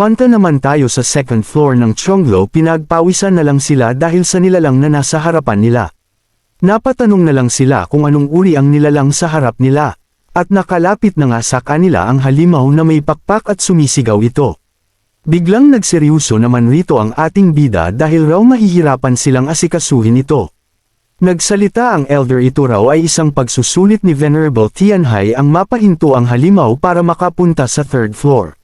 Punta naman tayo sa second floor ng Chonglo pinagpawisan na lang sila dahil sa nilalang na nasa harapan nila. Napatanong na lang sila kung anong uri ang nilalang sa harap nila. At nakalapit na nga sa kanila ang halimaw na may pakpak at sumisigaw ito. Biglang nagseryoso naman rito ang ating bida dahil raw mahihirapan silang asikasuhin ito. Nagsalita ang elder ito raw ay isang pagsusulit ni Venerable Tianhai ang mapahinto ang halimaw para makapunta sa third floor.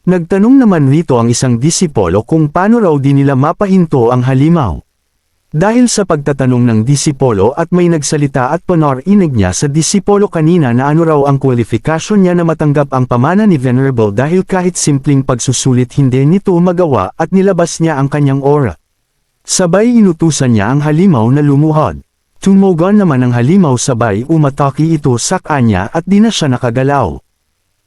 Nagtanong naman rito ang isang disipolo kung paano raw din nila mapahinto ang halimaw. Dahil sa pagtatanong ng disipolo at may nagsalita at panorinig niya sa disipolo kanina na ano raw ang kwalifikasyon niya na matanggap ang pamana ni Venerable dahil kahit simpleng pagsusulit hindi nito magawa at nilabas niya ang kanyang aura. Sabay inutusan niya ang halimaw na lumuhod. Tumugon naman ang halimaw sabay umataki ito sa kanya at di na siya nakagalaw.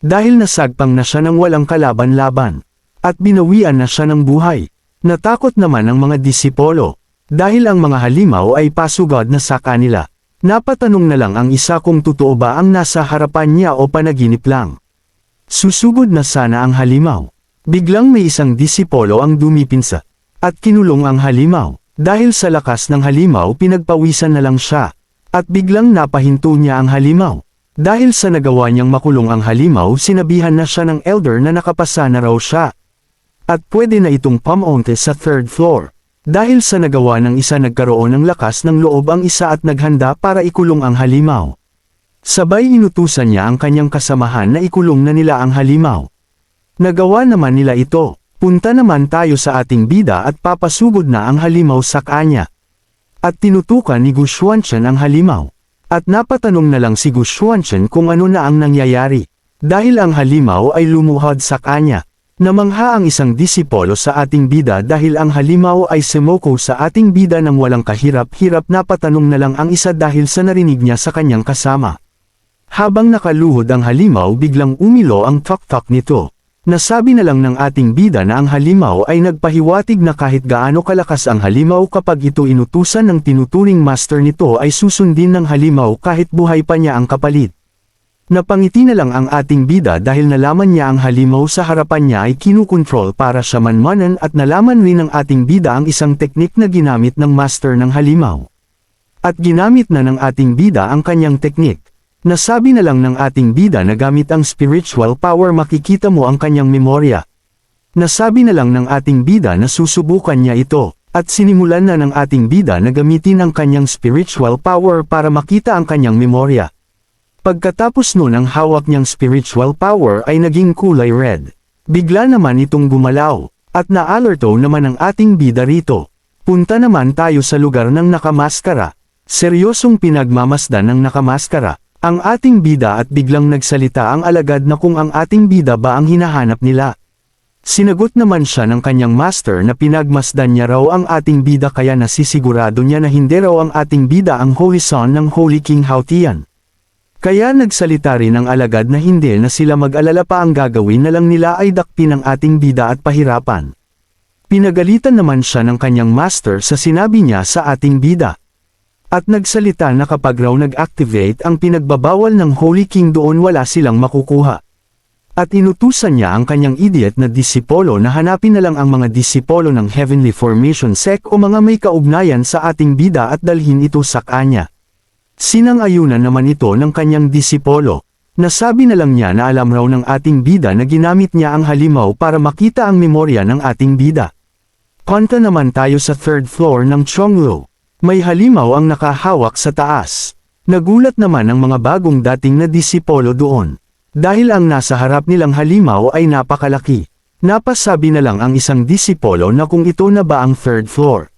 Dahil nasagpang na siya ng walang kalaban-laban. At binawian na siya ng buhay. Natakot naman ang mga disipolo. Dahil ang mga halimaw ay pasugod na sa kanila. Napatanong na lang ang isa kung totoo ba ang nasa harapan niya o panaginip lang. Susugod na sana ang halimaw. Biglang may isang disipolo ang dumipinsa. At kinulong ang halimaw. Dahil sa lakas ng halimaw pinagpawisan na lang siya. At biglang napahinto niya ang halimaw. Dahil sa nagawa niyang makulong ang halimaw sinabihan na siya ng elder na nakapasa na raw siya. At pwede na itong pamonte sa third floor. Dahil sa nagawa ng isa nagkaroon ng lakas ng loob ang isa at naghanda para ikulong ang halimaw. Sabay inutusan niya ang kanyang kasamahan na ikulong na nila ang halimaw. Nagawa naman nila ito. Punta naman tayo sa ating bida at papasugod na ang halimaw sa kanya. At tinutukan ni Gu Xuanchen ang halimaw. At napatanong na lang si Gu Xuanchen kung ano na ang nangyayari. Dahil ang halimaw ay lumuhod sa kanya. Namangha ang isang disipolo sa ating bida dahil ang halimaw ay sumoko sa ating bida ng walang kahirap-hirap napatanong na lang ang isa dahil sa narinig niya sa kanyang kasama. Habang nakaluhod ang halimaw biglang umilo ang tok-tok nito. Nasabi na lang ng ating bida na ang halimaw ay nagpahiwatig na kahit gaano kalakas ang halimaw kapag ito inutusan ng tinuturing master nito ay susundin ng halimaw kahit buhay pa niya ang kapalit. Napangiti na lang ang ating bida dahil nalaman niya ang halimaw sa harapan niya ay kinukontrol para siya manmanan at nalaman rin ng ating bida ang isang teknik na ginamit ng master ng halimaw. At ginamit na ng ating bida ang kanyang teknik. Nasabi na lang ng ating bida na gamit ang spiritual power makikita mo ang kanyang memorya. Nasabi na lang ng ating bida na susubukan niya ito, at sinimulan na ng ating bida na gamitin ang kanyang spiritual power para makita ang kanyang memorya. Pagkatapos nun ang hawak niyang spiritual power ay naging kulay red. Bigla naman itong gumalaw, at na-alerto naman ang ating bida rito. Punta naman tayo sa lugar ng nakamaskara. Seryosong pinagmamasdan ng nakamaskara. Ang ating bida at biglang nagsalita ang alagad na kung ang ating bida ba ang hinahanap nila. Sinagot naman siya ng kanyang master na pinagmasdan niya raw ang ating bida kaya nasisigurado niya na hindi raw ang ating bida ang Holy Son ng Holy King Hautian. Kaya nagsalita rin ang alagad na hindi na sila mag-alala pa ang gagawin na lang nila ay dakpin ang ating bida at pahirapan. Pinagalitan naman siya ng kanyang master sa sinabi niya sa ating bida. At nagsalita na kapag raw nag-activate ang pinagbabawal ng Holy King doon wala silang makukuha. At inutusan niya ang kanyang idiot na disipolo na hanapin na lang ang mga disipolo ng Heavenly Formation Sect o mga may kaugnayan sa ating bida at dalhin ito sa kanya. Sinang-ayunan naman ito ng kanyang disipolo. Nasabi na lang niya na alam raw ng ating bida na ginamit niya ang halimaw para makita ang memorya ng ating bida. Konta naman tayo sa third floor ng Chonglo. May halimaw ang nakahawak sa taas. Nagulat naman ang mga bagong dating na disipolo doon. Dahil ang nasa harap nilang halimaw ay napakalaki. Napasabi na lang ang isang disipolo na kung ito na ba ang third floor.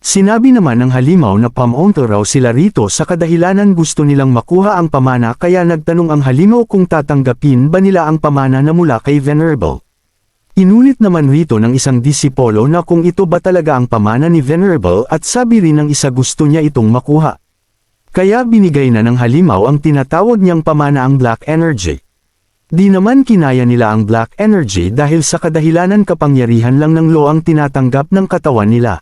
Sinabi naman ng halimaw na pamonto raw sila rito sa kadahilanan gusto nilang makuha ang pamana kaya nagtanong ang halimaw kung tatanggapin ba nila ang pamana na mula kay Venerable. Inulit naman rito ng isang disipolo na kung ito ba talaga ang pamana ni Venerable at sabi rin ng isa gusto niya itong makuha. Kaya binigay na ng halimaw ang tinatawag niyang pamana ang Black Energy. Di naman kinaya nila ang Black Energy dahil sa kadahilanan kapangyarihan lang ng lo ang tinatanggap ng katawan nila.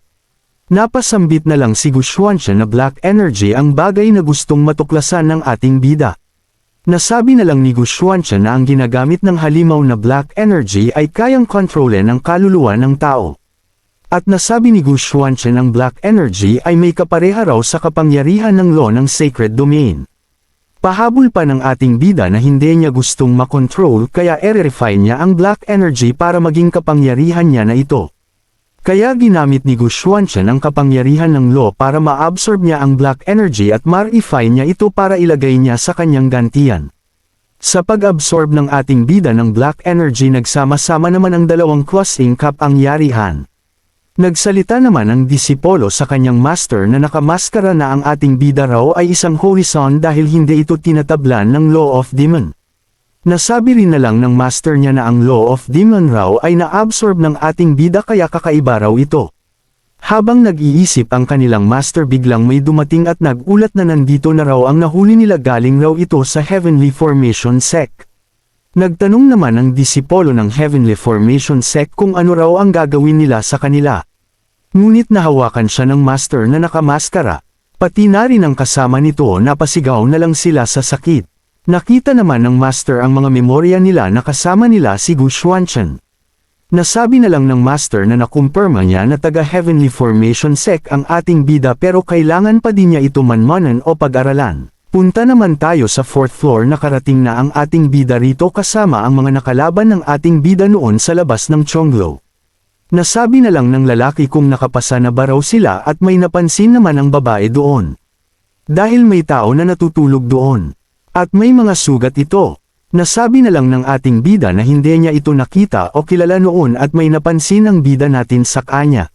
Napasambit na lang si Gushwansha na Black Energy ang bagay na gustong matuklasan ng ating bida. Nasabi na lang ni Gu Xuanchen na ang ginagamit ng halimaw na black energy ay kayang kontrole ng kaluluwa ng tao. At nasabi ni Gu Xuanchen ang black energy ay may kapareha raw sa kapangyarihan ng law ng sacred domain. Pahabol pa ng ating bida na hindi niya gustong makontrol kaya e-refine niya ang black energy para maging kapangyarihan niya na ito. Kaya ginamit ni Gu Xuanchen ang kapangyarihan ng law para ma-absorb niya ang black energy at ma-refine niya ito para ilagay niya sa kanyang gantian. Sa pag-absorb ng ating bida ng black energy nagsama-sama naman ang dalawang crossing cup ang yarihan. Nagsalita naman ang disipolo sa kanyang master na nakamaskara na ang ating bida raw ay isang horizon dahil hindi ito tinatablan ng law of demon. Nasabi rin na lang ng master niya na ang law of demon raw ay na-absorb ng ating bida kaya kakaiba raw ito. Habang nag-iisip ang kanilang master biglang may dumating at nagulat na nandito na raw ang nahuli nila galing raw ito sa Heavenly Formation Sect. Nagtanong naman ang disipolo ng Heavenly Formation Sect kung ano raw ang gagawin nila sa kanila. Ngunit nahawakan siya ng master na nakamaskara, pati na rin ang kasama nito napasigaw na lang sila sa sakit. Nakita naman ng master ang mga memorya nila na kasama nila si Gu Xuanchen. Nasabi na lang ng master na nakumpirma niya na taga Heavenly Formation Sec ang ating bida pero kailangan pa din niya ito manmanan o pag-aralan. Punta naman tayo sa fourth floor nakarating na ang ating bida rito kasama ang mga nakalaban ng ating bida noon sa labas ng Chonglo. Nasabi na lang ng lalaki kung nakapasa na ba raw sila at may napansin naman ang babae doon. Dahil may tao na natutulog doon. At may mga sugat ito. Nasabi na lang ng ating bida na hindi niya ito nakita o kilala noon at may napansin ang bida natin sa kanya.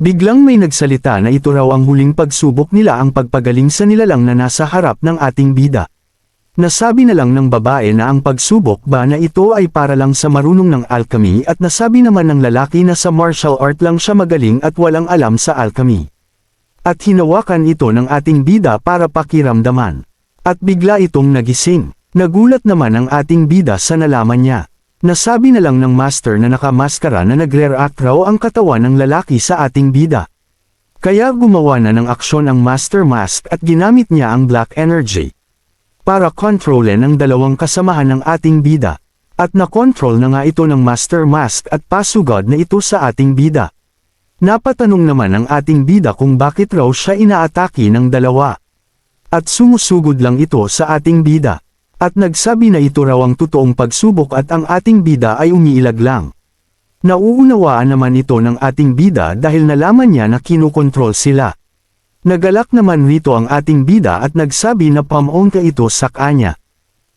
Biglang may nagsalita na ito raw ang huling pagsubok nila ang pagpagaling sa nilalang na nasa harap ng ating bida. Nasabi na lang ng babae na ang pagsubok ba na ito ay para lang sa marunong ng alchemy at nasabi naman ng lalaki na sa martial art lang siya magaling at walang alam sa alchemy. At hinawakan ito ng ating bida para pakiramdaman. At bigla itong nagising. Nagulat naman ang ating bida sa nalaman niya. Nasabi na lang ng master na nakamaskara na nagre-react raw ang katawan ng lalaki sa ating bida. Kaya gumawa na ng aksyon ang master mask at ginamit niya ang black energy. Para kontrolin ang dalawang kasamahan ng ating bida. At nakontrol na nga ito ng master mask at pasugod na ito sa ating bida. Napatanong naman ang ating bida kung bakit raw siya inaatake ng dalawa. At sumusugod lang ito sa ating bida. At nagsabi na ito raw ang totoong pagsubok at ang ating bida ay umiilag lang. Nauunawaan naman ito ng ating bida dahil nalaman niya na kinukontrol sila. Nagalak naman rito ang ating bida at nagsabi na pamon ka ito sa kanya.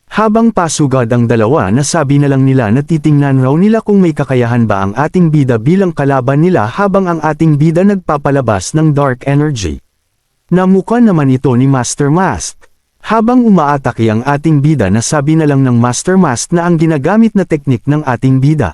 Habang pasugad ang dalawa nasabi na lang nila na titingnan raw nila kung may kakayahan ba ang ating bida bilang kalaban nila habang ang ating bida nagpapalabas ng dark energy. Namuka naman ito ni Master Mask. Habang umaatake ang ating bida nasabi na lang ng Master Mask na ang ginagamit na teknik ng ating bida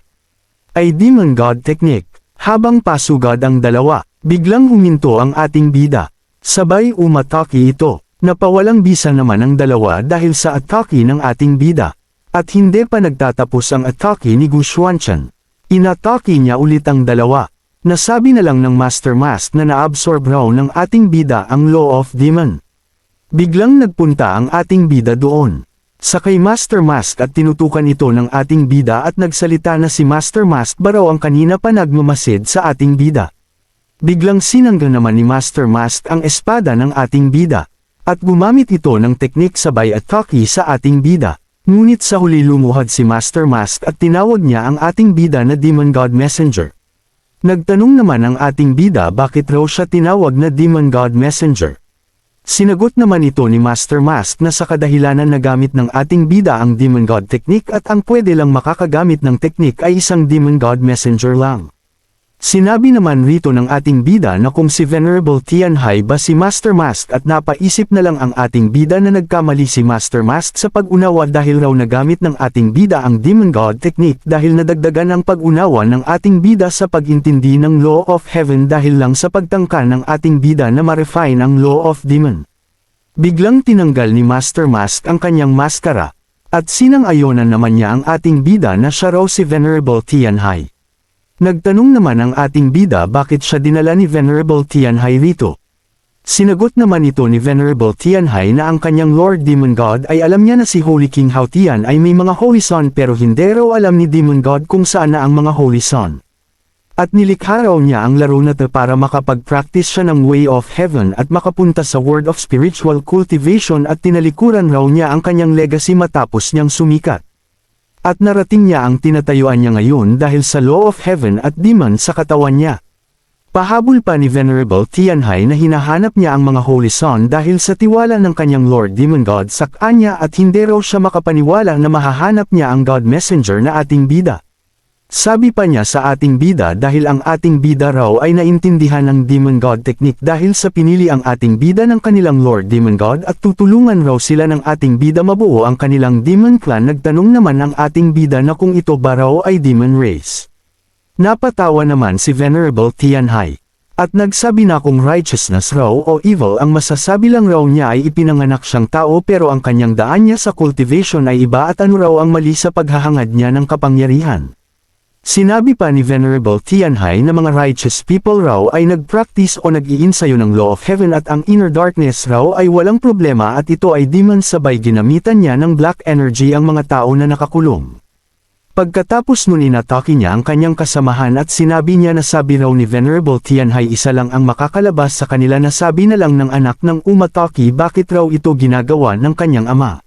ay Demon God Technique. Habang pasugad ang dalawa, biglang huminto ang ating bida. Sabay umatake ito. Napawalang bisa naman ang dalawa dahil sa atake ng ating bida. At hindi pa nagtatapos ang atake ni Gu Xuanchen. Inatake niya ulit ang dalawa. Nasabi na lang ng Master Mask na naabsorb raw ng ating bida ang Law of Demon. Biglang nagpunta ang ating bida doon. Sa kay Master Mask at tinutukan ito ng ating bida at nagsalita na si Master Mask ba raw ang kanina pa nagmamasid sa ating bida. Biglang sinangga naman ni Master Mask ang espada ng ating bida. At gumamit ito ng teknik sabay at kaki sa ating bida. Ngunit sa huli lumuhad si Master Mask at tinawag niya ang ating bida na Demon God Messenger. Nagtanong naman ang ating bida bakit raw siya tinawag na Demon God Messenger. Sinagot naman ito ni Master Mask na sa kadahilanan na gamit ng ating bida ang Demon God Technique at ang pwede lang makakagamit ng teknik ay isang Demon God Messenger lang. Sinabi naman rito ng ating bida na kung si Venerable Tianhai ba si Master Mask at napaisip na lang ang ating bida na nagkamali si Master Mask sa pag-unawa dahil raw nagamit ng ating bida ang Demon God Technique dahil nadagdagan ang pag-unawa ng ating bida sa pag-intindi ng Law of Heaven dahil lang sa pagtangka ng ating bida na ma-refine ang Law of Demon. Biglang tinanggal ni Master Mask ang kanyang maskara, at sinang-ayonan naman niya ang ating bida na siya raw si Venerable Tianhai. Nagtanong naman ang ating bida bakit siya dinala ni Venerable Tianhai rito. Sinagot naman ito ni Venerable Tianhai na ang kanyang Lord Demon God ay alam niya na si Holy King Hao Tian ay may mga Holy Son pero hindi raw alam ni Demon God kung saan na ang mga Holy Son. At nilikha raw niya ang laro na to para makapag-practice siya ng Way of Heaven at makapunta sa Word of Spiritual Cultivation at tinalikuran raw niya ang kanyang legacy matapos niyang sumikat. At narating niya ang tinatayuan niya ngayon dahil sa Law of Heaven at Demon sa katawan niya. Pahabol pa ni Venerable Tianhai na hinahanap niya ang mga Holy Son dahil sa tiwala ng kanyang Lord Demon God sa kanya at hindi raw siya makapaniwala na mahahanap niya ang God Messenger na ating bida. Sabi pa niya sa ating bida dahil ang ating bida raw ay naintindihan ng Demon God technique dahil sa pinili ang ating bida ng kanilang Lord Demon God at tutulungan raw sila ng ating bida mabuo ang kanilang Demon Clan nagtanong naman ang ating bida na kung ito ba raw ay Demon Race. Napatawa naman si Venerable Tianhai. At nagsabi na kung righteousness raw o evil ang masasabi lang raw niya ay ipinanganak siyang tao pero ang kanyang daan niya sa cultivation ay iba at ano raw ang mali sa paghahangad niya ng kapangyarihan. Sinabi pa ni Venerable Tianhai na mga righteous people raw ay nag-practice o nag-iinsayo ng law of heaven at ang inner darkness raw ay walang problema at ito ay demon sabay ginamitan niya ng black energy ang mga tao na nakakulong. Pagkatapos nun inatake niya ang kanyang kasamahan at sinabi niya na sabi raw ni Venerable Tianhai isa lang ang makakalabas sa kanila na sabi na lang ng anak ng umatake bakit raw ito ginagawa ng kanyang ama.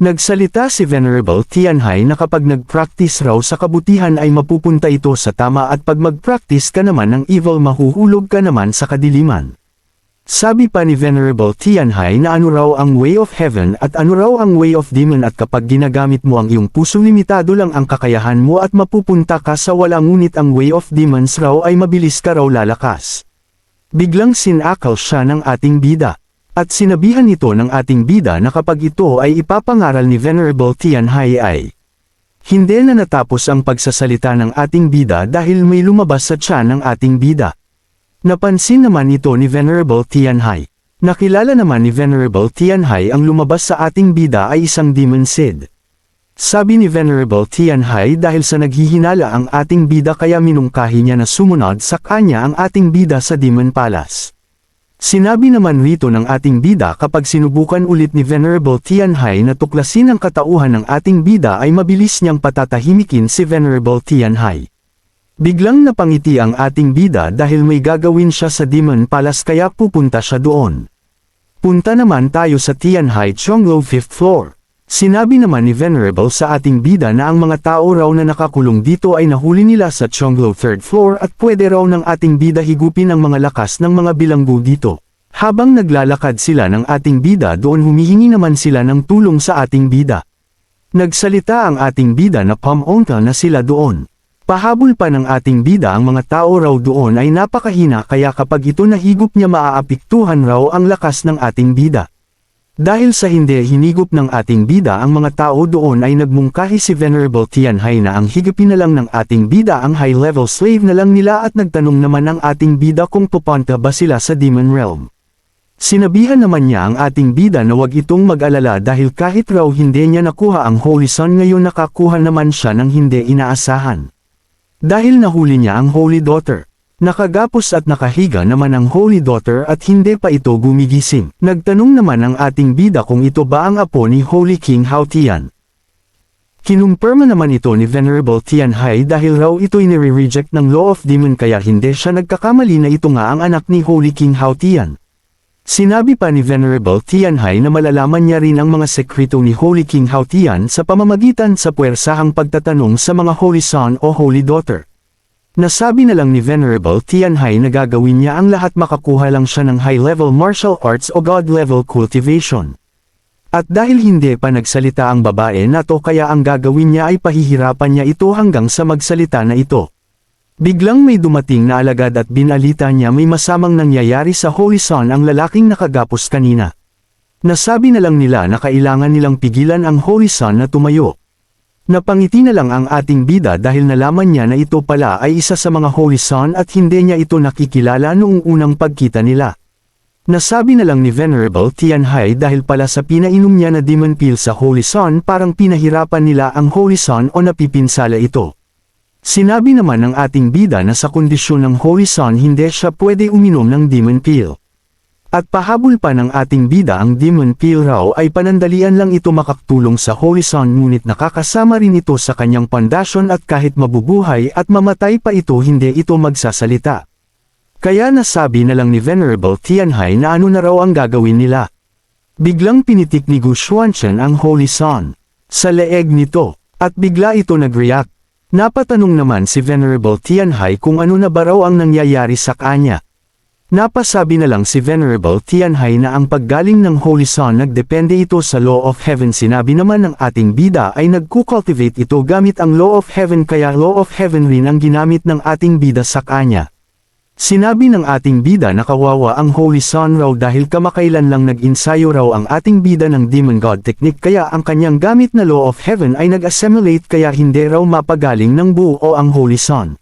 Nagsalita si Venerable Tianhai na kapag nag-practice raw sa kabutihan ay mapupunta ito sa tama at pag mag-practice ka naman ng evil mahuhulog ka naman sa kadiliman. Sabi pa ni Venerable Tianhai na ano raw ang way of heaven at ano raw ang way of demon at kapag ginagamit mo ang iyong puso limitado lang ang kakayahan mo at mapupunta ka sa wala ngunit ang way of demons raw ay mabilis ka raw lalakas. Biglang sinakal siya ng ating bida. At sinabihan ito ng ating bida na kapag ito ay ipapangaral ni Venerable Tianhai ay hindi na natapos ang pagsasalita ng ating bida dahil may lumabas sa tiyan ng ating bida. Napansin naman ito ni Venerable Tianhai. Nakilala naman ni Venerable Tianhai ang lumabas sa ating bida ay isang demon Sid. Sabi ni Venerable Tianhai dahil sa naghihinala ang ating bida kaya minungkahi niya na sumunod sa kanya ang ating bida sa Demon Palace. Sinabi naman rito ng ating bida kapag sinubukan ulit ni Venerable Tianhai na tuklasin ang katauhan ng ating bida ay mabilis niyang patatahimikin si Venerable Tianhai. Biglang napangiti ang ating bida dahil may gagawin siya sa Demon Palace kaya pupunta siya doon. Punta naman tayo sa Tianhai Chonglo 5th floor. Sinabi naman ni Venerable sa ating bida na ang mga tao raw na nakakulong dito ay nahuli nila sa Chonglo 3rd floor at pwede raw ng ating bida higupin ang mga lakas ng mga bilanggo dito. Habang naglalakad sila ng ating bida doon humihingi naman sila ng tulong sa ating bida. Nagsalita ang ating bida na pamonta na sila doon. Pahabol pa ng ating bida ang mga tao raw doon ay napakahina kaya kapag ito nahigop niya maaapiktuhan raw ang lakas ng ating bida. Dahil sa hindi hinigop ng ating bida ang mga tao doon ay nagmungkahi si Venerable Tianhai na ang higupin na lang ng ating bida ang high-level slave na lang nila at nagtanong naman ang ating bida kung pupunta ba sila sa Demon Realm. Sinabihan naman niya ang ating bida na wag itong mag-alala dahil kahit raw hindi niya nakuha ang Holy Son ngayon nakakuha naman siya ng hindi inaasahan. Dahil nahuli niya ang Holy Daughter. Nakagapos at nakahiga naman ang Holy Daughter at hindi pa ito gumigising. Nagtanong naman ang ating bida kung ito ba ang apo ni Holy King Hao Tian. Kinumpirma naman ito ni Venerable Tianhai dahil raw ito'y nire-reject ng Law of Demon kaya hindi siya nagkakamali na ito nga ang anak ni Holy King Hao Tian. Sinabi pa ni Venerable Tianhai na malalaman niya rin ang mga sekreto ni Holy King Hao Tian sa pamamagitan sa puwersahang pagtatanong sa mga Holy Son o Holy Daughter. Nasabi na lang ni Venerable Tianhai na gagawin niya ang lahat makakuha lang siya ng high-level martial arts o god-level cultivation. At dahil hindi pa nagsalita ang babae na to kaya ang gagawin niya ay pahihirapan niya ito hanggang sa magsalita na ito. Biglang may dumating na alagad at binalita niya may masamang nangyayari sa Holy Son ang lalaking nakagapos kanina. Nasabi na lang nila na kailangan nilang pigilan ang Holy Son na tumayo. Napangiti na lang ang ating bida dahil nalaman niya na ito pala ay isa sa mga Holy Son at hindi niya ito nakikilala noong unang pagkita nila. Nasabi na lang ni Venerable Tianhai dahil pala sa pinainom niya na demon pill sa Holy Son parang pinahirapan nila ang Holy Son o napipinsala ito. Sinabi naman ng ating bida na sa kondisyon ng Holy Son hindi siya pwede uminom ng demon pill. At pahabol pa ng ating bida ang Demon Peel raw ay panandalian lang ito makaktulong sa Holy Son ngunit nakakasama rin ito sa kanyang pundasyon at kahit mabubuhay at mamatay pa ito hindi ito magsasalita. Kaya nasabi na lang ni Venerable Tianhai na ano na raw ang gagawin nila. Biglang pinitik ni Gu Xuanchen ang Holy Son sa leeg nito, at bigla ito nag-react. Napatanong naman si Venerable Tianhai kung ano na ba raw ang nangyayari sa kanya. Napasabi na lang si Venerable Tianhai na ang paggaling ng Holy Son nagdepende ito sa Law of Heaven sinabi naman ng ating bida ay nagkukultivate ito gamit ang Law of Heaven kaya Law of Heaven rin ang ginamit ng ating bida sa kanya. Sinabi ng ating bida na kawawa ang Holy Son raw dahil kamakailan lang nag-insayo raw ang ating bida ng Demon God Technique kaya ang kanyang gamit na Law of Heaven ay nag-assimilate kaya hindi raw mapagaling ng buo ang Holy Son.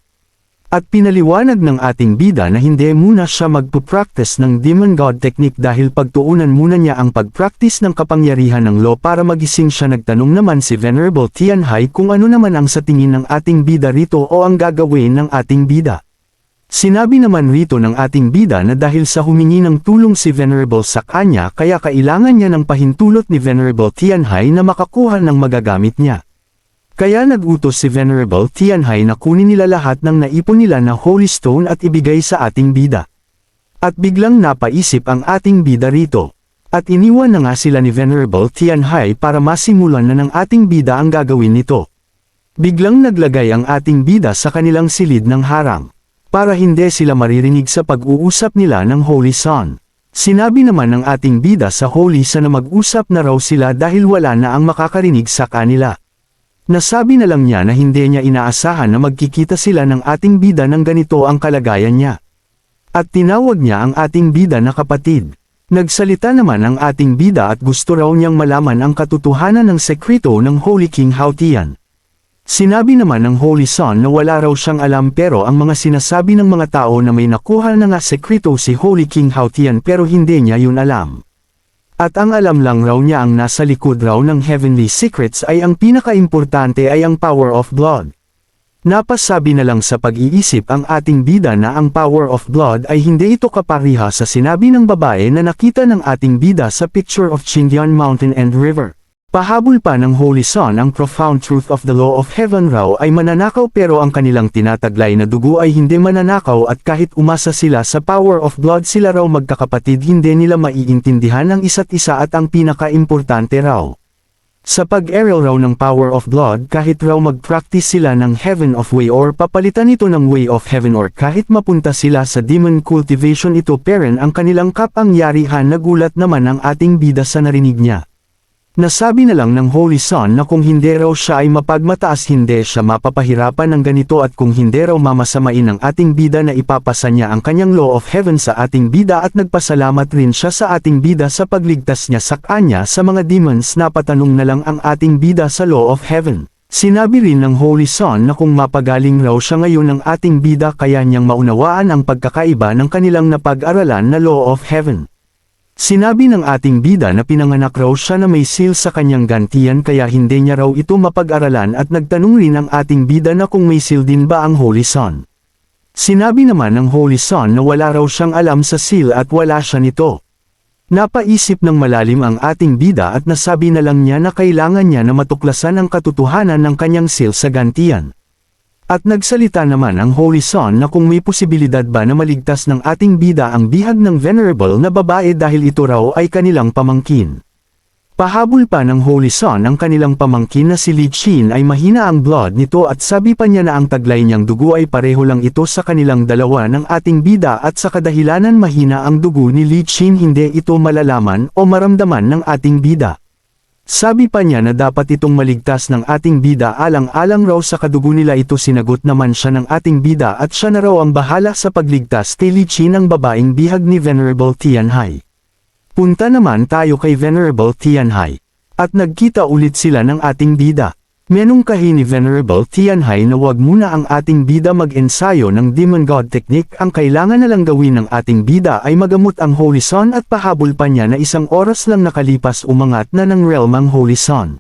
At pinaliwanag ng ating bida na hindi muna siya magpupractice ng Demon God Technique dahil pagtuunan muna niya ang pagpractice ng kapangyarihan ng law para magising siya nagtanong naman si Venerable Tianhai kung ano naman ang sa tingin ng ating bida rito o ang gagawin ng ating bida. Sinabi naman rito ng ating bida na dahil sa humingi ng tulong si Venerable sa kanya kaya kailangan niya ng pahintulot ni Venerable Tianhai na makakuha ng magagamit niya. Kaya nagutos si Venerable Tianhai na kunin nila lahat ng naipon nila na Holy Stone at ibigay sa ating bida. At biglang napaisip ang ating bida rito. At iniwan na nga sila ni Venerable Tianhai para masimulan na ng ating bida ang gagawin nito. Biglang naglagay ang ating bida sa kanilang silid ng harang. Para hindi sila maririnig sa pag-uusap nila ng Holy Son. Sinabi naman ng ating bida sa Holy Son na mag-usap na raw sila dahil wala na ang makakarinig sa kanila. Nasabi na lang niya na hindi niya inaasahan na magkikita sila ng ating bida ng ganito ang kalagayan niya. At tinawag niya ang ating bida na kapatid. Nagsalita naman ang ating bida at gusto raw niyang malaman ang katotohanan ng sekreto ng Holy King Hautian. Sinabi naman ng Holy Son na wala raw siyang alam pero ang mga sinasabi ng mga tao na may nakuha na nga sekreto si Holy King Hautian pero hindi niya yun alam. At ang alam lang raw niya ang nasa likod raw ng Heavenly Secrets ay ang pinakaimportante ay ang power of blood. Napasabi na lang sa pag-iisip ang ating bida na ang power of blood ay hindi ito kapariha sa sinabi ng babae na nakita ng ating bida sa picture of Chindian Mountain and River. Pahabol pa ng Holy Son ang profound truth of the law of heaven raw ay mananakaw pero ang kanilang tinataglay na dugo ay hindi mananakaw at kahit umasa sila sa power of blood sila raw magkakapatid hindi nila maiintindihan ang isa't isa at ang pinaka-importante raw. Sa pag-aerial raw ng power of blood kahit raw mag-practice sila ng heaven of way or papalitan ito ng way of heaven or kahit mapunta sila sa demon cultivation ito peren ang kanilang kapangyarihan nagulat naman ang ating bida sa narinig niya. Nasabi na lang ng Holy Son na kung hindi raw siya ay mapagmataas hindi siya mapapahirapan ng ganito at kung hindi raw mamasamain ang ating bida na ipapasa niya ang kanyang law of heaven sa ating bida at nagpasalamat rin siya sa ating bida sa pagligtas niya sa kanya sa mga demons na patanong na lang ang ating bida sa law of heaven. Sinabi rin ng Holy Son na kung mapagaling raw siya ngayon ng ating bida kaya niyang maunawaan ang pagkakaiba ng kanilang napag-aralan na law of heaven. Sinabi ng ating bida na pinanganak raw siya na may seal sa kanyang gantian kaya hindi niya raw ito mapag-aralan at nagtanong rin ang ating bida na kung may seal din ba ang Holy Son. Sinabi naman ng Holy Son na wala raw siyang alam sa seal at wala siya nito. Napaisip ng malalim ang ating bida at nasabi na lang niya na kailangan niya na matuklasan ang katotohanan ng kanyang seal sa gantian. At nagsalita naman ang Holy Son na kung may posibilidad ba na maligtas ng ating bida ang bihag ng venerable na babae dahil ito raw ay kanilang pamangkin. Pahabol pa ng Holy Son ang kanilang pamangkin na si Li Chin ay mahina ang blood nito at sabi pa niya na ang taglay niyang dugo ay pareho lang ito sa kanilang dalawa ng ating bida at sa kadahilanan mahina ang dugo ni Li Chin hindi ito malalaman o maramdaman ng ating bida. Sabi pa niya na dapat itong maligtas ng ating bida alang-alang raw sa kadugo nila ito sinagot naman siya ng ating bida at siya na raw ang bahala sa pagligtas kay Li Qin babaeng bihag ni Venerable Tianhai. Punta naman tayo kay Venerable Tianhai. At nagkita ulit sila ng ating bida. Menong kahi ni Venerable Tianhai na wag muna ang ating bida mag-ensayo ng Demon God Technique ang kailangan na lang gawin ng ating bida ay magamot ang Holy Son at pahabol pa niya na isang oras lang nakalipas umangat na ng realm ang Holy Son.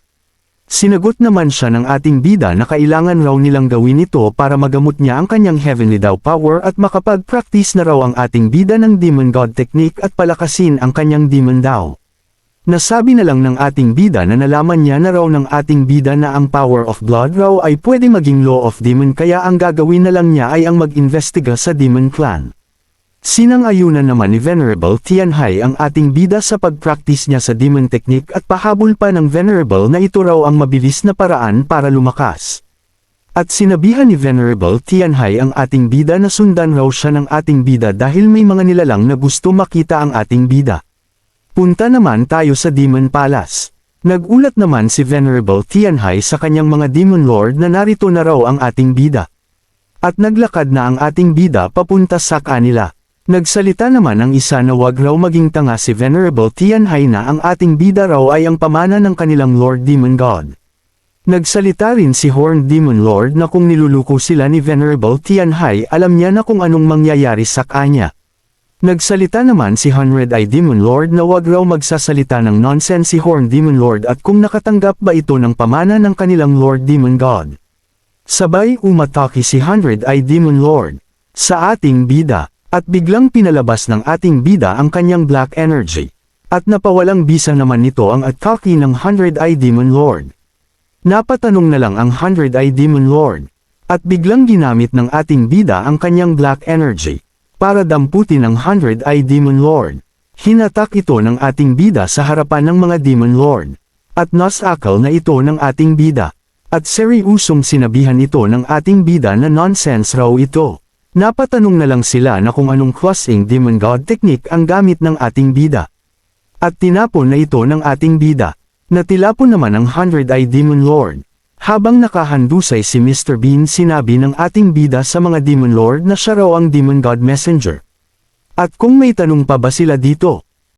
Sinagot naman siya ng ating bida na kailangan raw nilang gawin ito para magamot niya ang kanyang heavenly daw power at makapag-practice na raw ang ating bida ng demon god technique at palakasin ang kanyang demon daw. Nasabi na lang ng ating bida na nalaman niya na raw ng ating bida na ang power of blood raw ay pwede maging law of demon kaya ang gagawin na lang niya ay ang mag-investiga sa demon clan. Sinang-ayunan naman ni Venerable Tianhai ang ating bida sa pag-practice niya sa demon technique at pahabol pa ng Venerable na ito raw ang mabilis na paraan para lumakas. At sinabihan ni Venerable Tianhai ang ating bida na sundan raw siya ng ating bida dahil may mga nilalang na gusto makita ang ating bida. Punta naman tayo sa Demon Palace. Nagulat naman si Venerable Tianhai sa kanyang mga Demon Lord na narito na raw ang ating bida. At naglakad na ang ating bida papunta sa kanila. Nagsalita naman ang isa na wag raw maging tanga si Venerable Tianhai na ang ating bida raw ay ang pamana ng kanilang Lord Demon God. Nagsalita rin si Horned Demon Lord na kung niluluko sila ni Venerable Tianhai alam niya na kung anong mangyayari sa kanya. Nagsalita naman si Hundred Eye Demon Lord na wag raw magsasalita ng nonsense si Horned Demon Lord at kung nakatanggap ba ito ng pamana ng kanilang Lord Demon God. Sabay umatake si Hundred Eye Demon Lord sa ating bida. At biglang pinalabas ng ating bida ang kanyang black energy. At napawalang bisa naman nito ang atake ng Hundred Eye Demon Lord. Napatanong na lang ang Hundred Eye Demon Lord. At biglang ginamit ng ating bida ang kanyang black energy. Para damputin ang Hundred Eye Demon Lord. Hinatak ito ng ating bida sa harapan ng mga Demon Lord. At nasakal na ito ng ating bida. At seriusong sinabihan ito ng ating bida na nonsense raw ito. Napatanong na lang sila na kung anong crossing demon god technique ang gamit ng ating bida. At tinapon na ito ng ating bida. Natilapon naman ang Hundred Eye Demon Lord. Habang nakahandusay si Mr. Bean sinabi ng ating bida sa mga Demon Lord na siya raw ang Demon God Messenger. At kung may tanong pa ba sila dito,